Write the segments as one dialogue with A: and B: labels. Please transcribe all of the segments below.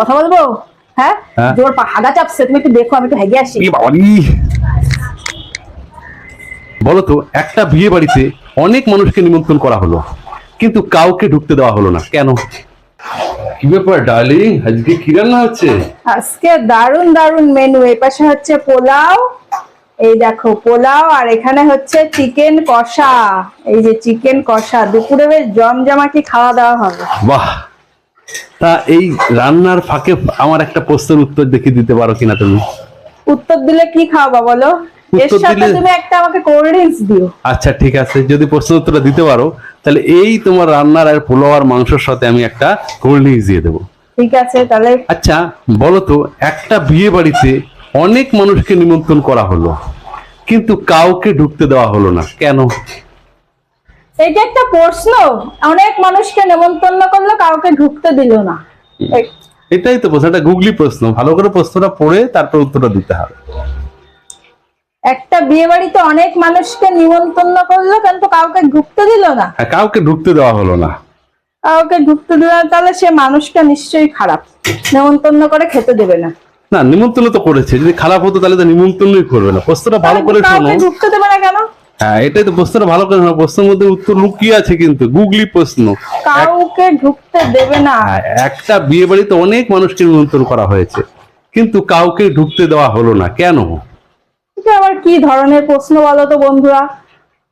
A: কথা বলব? হ্যাঁ?
B: হ্যাঁ।
A: জোর হাগা চাপছে তুমি একটু দেখো আমি একটু হেগে আসি।
B: বলো তো একটা বিয়ে বাড়িতে অনেক মানুষকে নিমন্ত্রণ করা হলো কিন্তু কাউকে ঢুকতে দেওয়া হলো না। কেন? কি ব্যাপার ডার্লিং? আজকে কি রান্না হচ্ছে?
A: আজকে দারুণ দারুণ মেনু এই পাশে হচ্ছে পোলাও এই দেখো পোলাও আর এখানে হচ্ছে চিকেন কষা। এই যে চিকেন কষা দুপুরে বেশ জমজমাটি খাওয়া দাওয়া হবে।
B: বাহ! তা এই রান্নার ফাঁকে আমার একটা প্রশ্নের উত্তর দেখে দিতে পারো কিনা তুমি?
A: উত্তর দিলে কি খাওয়াবা বলো? এর সাথে তুমি একটা আমাকে কোল্ড ড্রিঙ্কস দিও।
B: আচ্ছা ঠিক আছে। যদি প্রশ্ন উত্তরটা দিতে পারো তাহলে এই তোমার রান্নার আর পোলাও আর মাংসের সাথে আমি একটা কোল্ড ড্রিঙ্কস দিয়ে দেবো।
A: ঠিক আছে তাহলে
B: আচ্ছা বলো তো একটা বিয়ে বাড়িতে অনেক মানুষকে নিমন্ত্রণ করা হলো কিন্তু কাউকে ঢুকতে দেওয়া হলো না। কেন?
A: এইটা একটা প্রশ্ন। অনেক মানুষকে নেমন্তন্ন করল কাউকে ঢুকতে দিল না।
B: এটাই তো প্রশ্ন একটা গুগলি প্রশ্ন। ভালো করে প্রশ্নটা পড়ে তারপর উত্তরটা দিতে হবে।
A: একটা বিয়ে বাড়িতে অনেক মানুষকে নিমন্ত্রণ করল কিন্তু কাউকে ঢুকতে দিল না।
B: হ্যাঁ, কাউকে ঢুকতে দেওয়া হলো না।
A: কাউকে ঢুকতে দিল না তাহলে সে মানুষটা নিশ্চয়ই খারাপ। নেমন্তন্ন করে খেতে দেবে না।
B: না নিমন্ত্রণ তো করেছে। যদি খারাপ হতো তাহলে তো নিমন্ত্রণই করবে না। প্রশ্নটা ভালো করে শোনো।
A: কাউকে ঢুকতে দেবে না কেন?
B: হ্যাঁ এটাই তো প্রশ্নটা ভালো করে শোনো। প্রশ্নের মধ্যে উত্তর লুকিয়ে আছে কিন্তু গুগলি প্রশ্ন।
A: কাউকে ঢুকতে দেবে না।
B: হ্যাঁ, একটা বিয়ে বাড়িতে অনেক মানুষকে নিমন্ত্রণ করা হয়েছে কিন্তু কাউকে ঢুকতে দেওয়া হলো না। কেন?
A: আবার কি ধরনের প্রশ্ন বলো তো বন্ধুরা?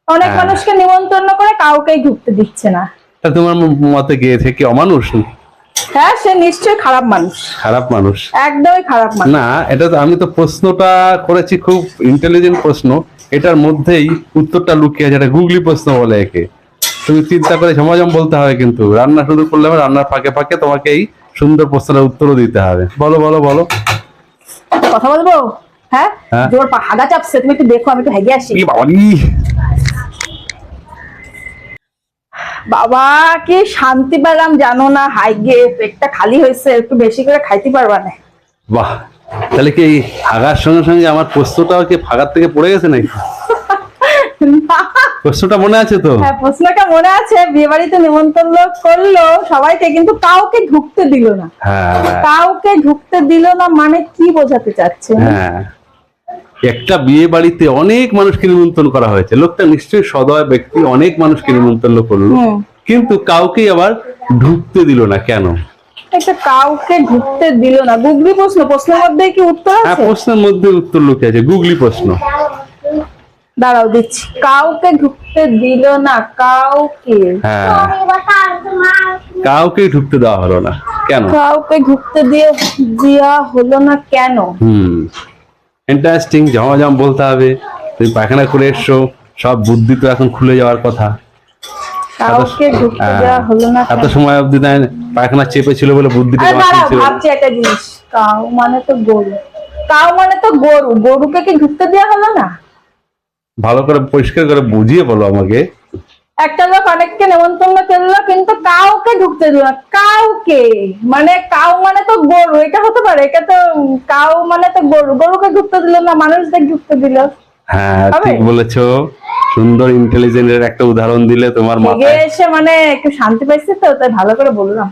A: অনেক
B: হ্যাঁ।
A: মানুষকে নিমন্ত্রণ করে কাউকেই ঢুকতে দিচ্ছে না।
B: তা তোমার মতে গিয়েছে কি অমানুষ?
A: হ্যাঁ সে নিশ্চয়ই খারাপ মানুষ।
B: খারাপ মানুষ।
A: একদমই খারাপ মানুষ।
B: না এটা তো আমি তো প্রশ্নটা করেছি খুব ইন্টেলিজেন্ট প্রশ্ন। এটার মধ্যেই উত্তরটা লুকিয়ে আছে এটা গুগলি প্রশ্ন বলে একে। তুমি চিন্তা করে সমাজম বলতে হবে কিন্তু রান্না শুরু করলে রান্নার ফাঁকে ফাঁকে তোমাকে এই সুন্দর প্রশ্নের উত্তরও দিতে হবে। বলো বলো বলো।
A: কথা বলব? হ্যাঁ?
B: হ্যাঁ।
A: জোর হাগা চাপছে তুমি একটু দেখো আমি একটু হেগে আসি।
B: কি
A: বাবা কি শান্তি পেলাম জানো না হাই গে পেটটা খালি হয়েছে একটু বেশি করে খাইতে পারবা না।
B: বাহ তাহলে কি হাগার সঙ্গে সঙ্গে আমার প্রশ্নটাও কি ফাগার থেকে পড়ে গেছে নাকি? প্রশ্নটা মনে আছে তো?
A: হ্যাঁ প্রশ্নটা মনে আছে বিয়ে বাড়িতে নিমন্ত্রণ করল সবাইকে কিন্তু কাউকে ঢুকতে দিল না।
B: হ্যাঁ।
A: কাউকে ঢুকতে দিল না মানে কি বোঝাতে চাচ্ছে
B: হ্যাঁ। একটা বিয়ে বাড়িতে অনেক মানুষকে নিমন্ত্রণ করা হয়েছে। লোকটা নিশ্চয়ই সদয় ব্যক্তি অনেক মানুষকে নিমন্ত্রণ করল। কিন্তু কাউকেই আবার ঢুকতে দিল না কেন?
A: একটা কাউকে ঢুকতে দিল না। গুগলি প্রশ্ন প্রশ্নের মধ্যে কি উত্তর
B: হ্যাঁ প্রশ্নের মধ্যে উত্তর লুকে আছে গুগলি প্রশ্ন।
A: দাঁড়াও দিচ্ছি। কাউকে ঢুকতে দিল না কাউকে।
B: হ্যাঁ। কাউকেই ঢুকতে দেওয়া হলো না কেন?
A: কাউকে ঢুকতে দিয়ে দেওয়া হলো না কেন?
B: হুম। ইন্টারেস্টিং জমাজম বলতে হবে। তুমি পায়খানা করে এসছো সব বুদ্ধি তো এখন খুলে যাওয়ার কথা।
A: ঢুকতে
B: হ্যাঁ, এত সময় অবধি তাই পায়খানা চেপে ছিল বলে বুদ্ধি
A: ভাবছি একটা জিনিস। কাউ মানে তো গরু। কাউ মানে তো গরু। গরুকে কি ঢুকতে দেওয়া হলো না?
B: ভালো করে পরিষ্কার করে বুঝিয়ে বলো আমাকে।
A: একটা লোক অনেককে নেমন্তন্ন করল কিন্তু কাউকে ঢুকতে দিল না। কাউকে। মানে কাউ মানে তো গরু এটা হতে পারে। এটা তো কাউ মানে তো গরু। গরুকে ঢুকতে দিল না মানুষদের ঢুকতে দিল।
B: হ্যাঁ? ঠিক বলেছ। সুন্দর ইন্টেলিজেন্টের একটা উদাহরণ দিলে তোমার মাথায়
A: এসে মানে একটু শান্তি পাইছে তো তাই ভালো করে বললাম।